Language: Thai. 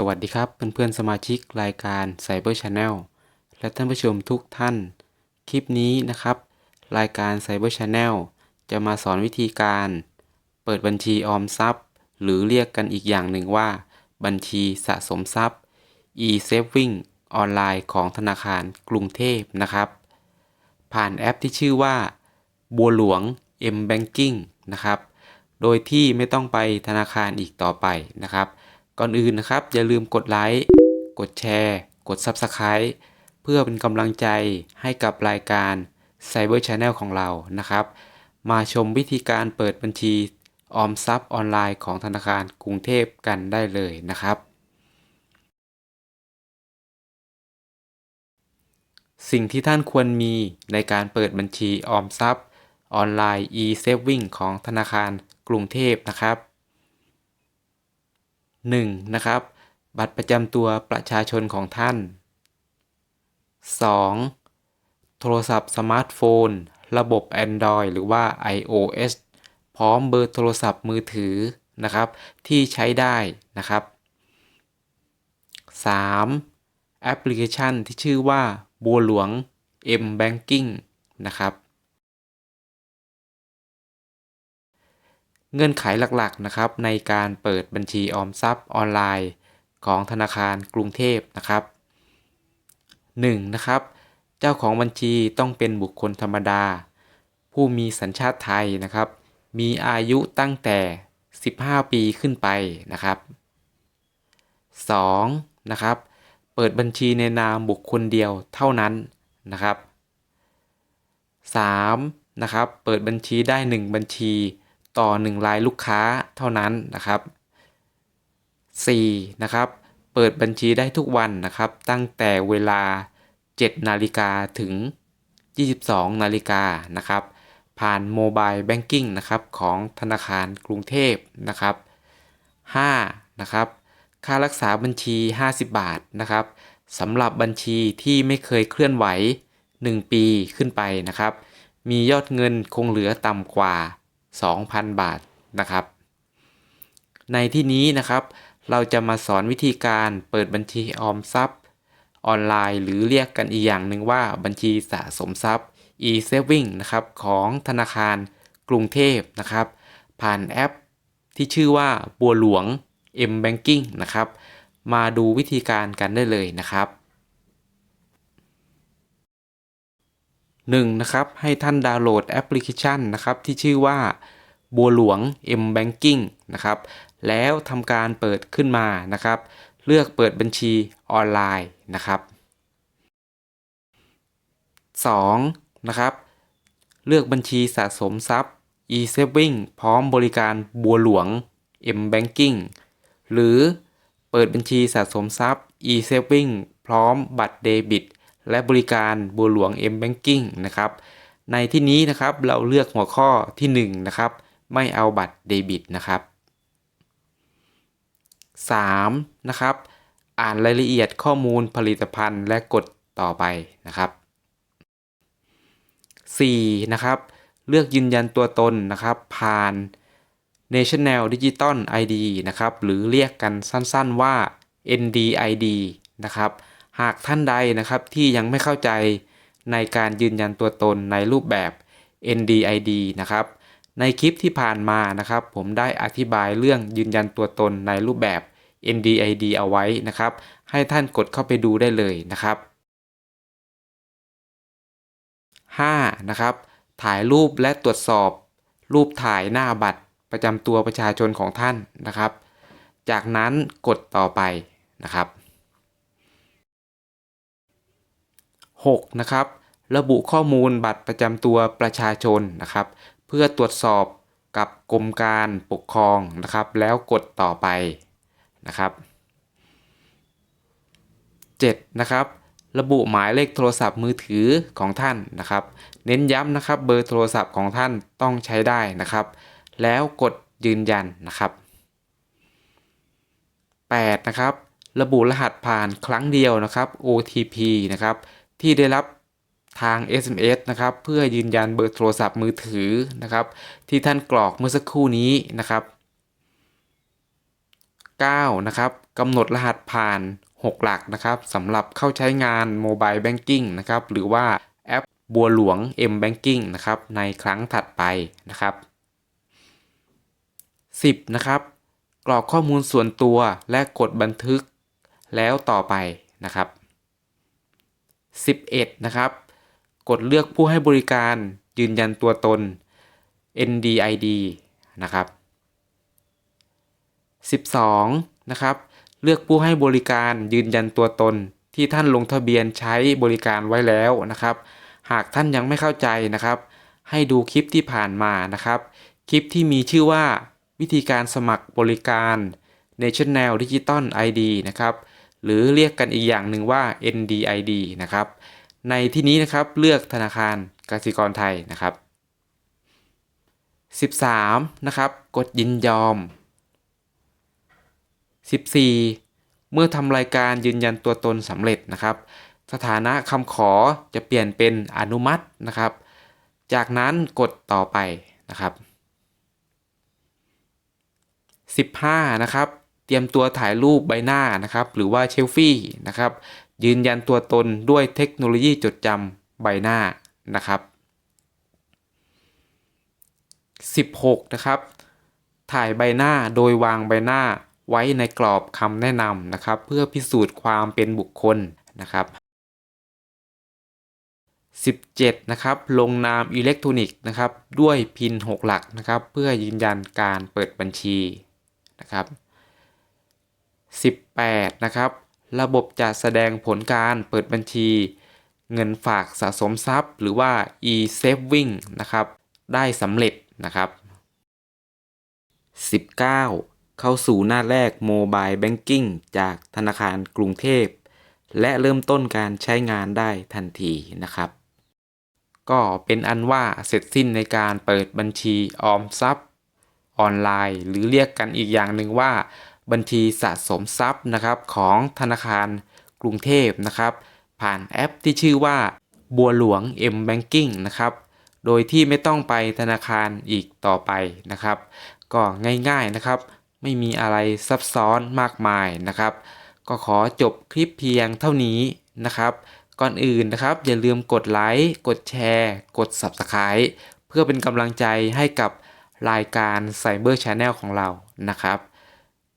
สวัสดีครับเพื่อนๆสมาชิกรายการ Cyber Channel และท่านผู้ชมทุกท่าน คลิปนี้นะครับ รายการ Cyber Channel จะมาสอนวิธีการ เปิดบัญชีออมทรัพย์ หรือเรียกกันอีกอย่างหนึ่งว่า บัญชีสะสมทรัพย์ e-saving ออนไลน์ของธนาคารกรุงเทพนะครับ ผ่านแอปที่ชื่อว่า บัวหลวง M Banking นะครับ โดยที่ไม่ต้องไปธนาคารอีกต่อไปนะครับ ก่อนอื่นนะครับ อย่าลืมกดไลค์กดแชร์ กด Subscribe เพื่อเป็นกำลังใจให้กับรายการ Cyber Channel ของเรานะครับ มาชมวิธีการเปิดบัญชีออมทรัพย์ออนไลน์ของธนาคารกรุงเทพกันได้เลยนะครับ สิ่งที่ท่านควรมีในการเปิดบัญชีออมทรัพย์ออนไลน์ e-saving ของธนาคารกรุงเทพนะครับ 1. นะครับ บัตรประจำตัวประชาชนของท่าน 2. โทรศัพท์สมาร์ทโฟน ระบบ Android หรือว่า iOS พร้อมเบอร์โทรศัพท์มือถือนะครับ ที่ใช้ได้นะครับ 3. แอปพลิเคชันที่ชื่อว่าบัวหลวง M Banking นะครับ เงื่อนไขหลักๆนะครับในการเปิดบัญชีออมทรัพย์ออนไลน์ ของธนาคารกรุงเทพนะครับ 1. นะครับ เจ้าของบัญชีต้องเป็นบุคคลธรรมดา ผู้มีสัญชาติไทยนะครับ มีอายุตั้งแต่ 15 ปีขึ้นไปนะครับ 2. นะครับ เปิดบัญชีในนามบุคคลเดียวเท่านั้นนะครับ 3. นะครับ เปิดบัญชีได้ 1 บัญชี ต่อ 1 รายลูกค้าเท่านั้นนะครับ 4. นะครับ เปิดบัญชีได้ทุกวันนะครับ ตั้งแต่เวลา 7 นาฬิกาถึง 22 นาฬิกานะครับ ผ่านโมบายแบงกิ้งนะครับของธนาคารกรุงเทพนะครับ 5. นะครับ ค่ารักษาบัญชี 50 บาทนะครับสำหรับบัญชีที่ไม่เคยเคลื่อนไหว 1 ปีขึ้นไปนะครับ มียอดเงินคงเหลือต่ำกว่า 2,000 บาทนะครับ ในที่นี้นะครับ เราจะมาสอนวิธีการเปิดบัญชีออมทรัพย์ ออนไลน์หรือเรียกกันอีกอย่างหนึ่งว่าบัญชีสะสมทรัพย์ e-saving นะครับของธนาคารกรุงเทพนะครับ ผ่านแอปที่ชื่อว่าบัวหลวง M Banking นะครับ มาดูวิธีการกันได้เลยนะครับ 1. นะครับให้ท่านดาวน์โหลดแอปพลิเคชันนะครับที่ชื่อว่าบัวหลวง M Banking นะครับแล้วทำการเปิดขึ้นมานะครับ เลือกเปิดบัญชีออนไลน์นะครับ 2. นะครับ เลือกบัญชีสะสมทรัพย์ e-saving พร้อมบริการบัวหลวง M Banking หรือเปิดบัญชีสะสมทรัพย์ e-saving พร้อมบัตรเดบิต และบริการบัวหลวง M Banking นะครับ ในที่นี้นะครับเราเลือกหัวข้อที่1นะครับ ไม่เอาบัตรเดบิตนะครับ 3. นะครับ อ่านรายละเอียดข้อมูลผลิตภัณฑ์และกดต่อไปนะครับ 4. นะครับ เลือกยืนยันตัวตนนะครับ ผ่าน National Digital ID นะครับ หรือเรียกกันสั้นๆว่า NDID นะครับ หากท่านใดนะครับที่ยังไม่เข้าใจในการยืนยันตัวตนในรูปแบบ NDID นะครับ ในคลิปที่ผ่านมานะครับ ผมได้อธิบายเรื่องยืนยันตัวตนในรูปแบบ NDID เอาไว้นะครับ ให้ท่านกดเข้าไปดูได้เลยนะครับ 5. นะครับ ถ่ายรูปและตรวจสอบ รูปถ่ายหน้าบัตรประจำตัวประชาชนของท่านนะครับ จากนั้นกดต่อไปนะครับ 6. นะครับระบุข้อมูลบัตรประจำตัวประชาชนนะครับ เพื่อตรวจสอบกับกรมการปกครองนะครับ แล้วกดต่อไปนะครับ 7. นะครับระบุหมายเลขโทรศัพท์มือถือของท่านนะครับ เน้นย้ำนะครับเบอร์โทรศัพท์ของท่านต้องใช้ได้นะครับ แล้วกดยืนยันนะครับ 8. นะครับ ระบุรหัสผ่านครั้งเดียวนะครับ OTP นะครับ ที่ได้รับทาง SMS นะครับ เพื่อยืนยันเบอร์โทรศัพท์มือถือนะครับ ที่ท่านกรอกเมื่อสักครู่นี้นะครับ 9. นะครับกำหนดรหัสผ่าน 6 หลักนะครับสำหรับเข้าใช้งาน Mobile Banking นะครับ หรือว่าแอปบัวหลวง M Banking นะครับ ในครั้งถัดไปนะครับ 10. นะครับ กรอกข้อมูลส่วนตัวและกดบันทึกแล้วต่อไปนะครับ 11. นะครับ กดเลือกผู้ให้บริการยืนยันตัวตน NDID นะครับ 12. นะครับ เลือกผู้ให้บริการยืนยันตัวตน ที่ท่านลงทะเบียนใช้บริการไว้แล้วนะครับ หากท่านยังไม่เข้าใจนะครับ ให้ดูคลิปที่ผ่านมานะครับ คลิปที่มีชื่อว่าวิธีการสมัครบริการ National Digital ID นะครับ หรือเรียกกันอีกอย่างหนึ่งว่า NDID นะครับ ในที่นี้นะครับเลือกธนาคารกสิกรไทยนะครับ 13. นะครับ กดยินยอม 14. เมื่อทำรายการยืนยันตัวตนสำเร็จนะครับ สถานะคำขอจะเปลี่ยนเป็นอนุมัตินะครับ จากนั้นกดต่อไปนะครับ 15 นะครับ เตรียมตัวถ่ายรูปใบหน้านะครับ หรือว่าเชลฟี่นะครับ ยืนยันตัวตนด้วยเทคโนโลยีจดจำใบหน้านะครับ 16 นะครับ ถ่ายใบหน้าโดยวางใบหน้าไว้ในกรอบคำแนะนำนะครับ เพื่อพิสูจน์ความเป็นบุคคลนะครับ 17 นะครับ ลงนามอิเล็กทรอนิกส์นะครับ ด้วยพิน 6 หลักนะครับ เพื่อยืนยันการเปิดบัญชีนะครับ 18 นะครับ ระบบจะแสดงผลการเปิดบัญชี เงินฝากสะสมทรัพย์ หรือว่า e-saving นะครับ ได้สำเร็จนะครับ 19 เข้าสู่หน้าแรก Mobile Banking จากธนาคารกรุงเทพ และเริ่มต้นการใช้งานได้ทันทีนะครับ ก็เป็นอันว่าเสร็จสิ้นในการเปิดบัญชีออมทรัพย์ ออนไลน์ หรือเรียกกันอีกอย่างหนึ่งว่า บัญชีสะสมทรัพย์นะครับของธนาคารกรุงเทพนะครับ ผ่านแอปที่ชื่อว่าบัวหลวง M Banking นะครับ โดยที่ไม่ต้องไปธนาคารอีกต่อไปนะครับ ก็ง่ายๆนะครับ ไม่มีอะไรซับซ้อนมากมายนะครับ ก็ขอจบคลิปเพียงเท่านี้นะครับ ก่อนอื่นนะครับ อย่าลืมกดไลค์ กดแชร์ กด Subscribe เพื่อเป็นกำลังใจให้กับรายการ Cyber Channel ของเรานะครับ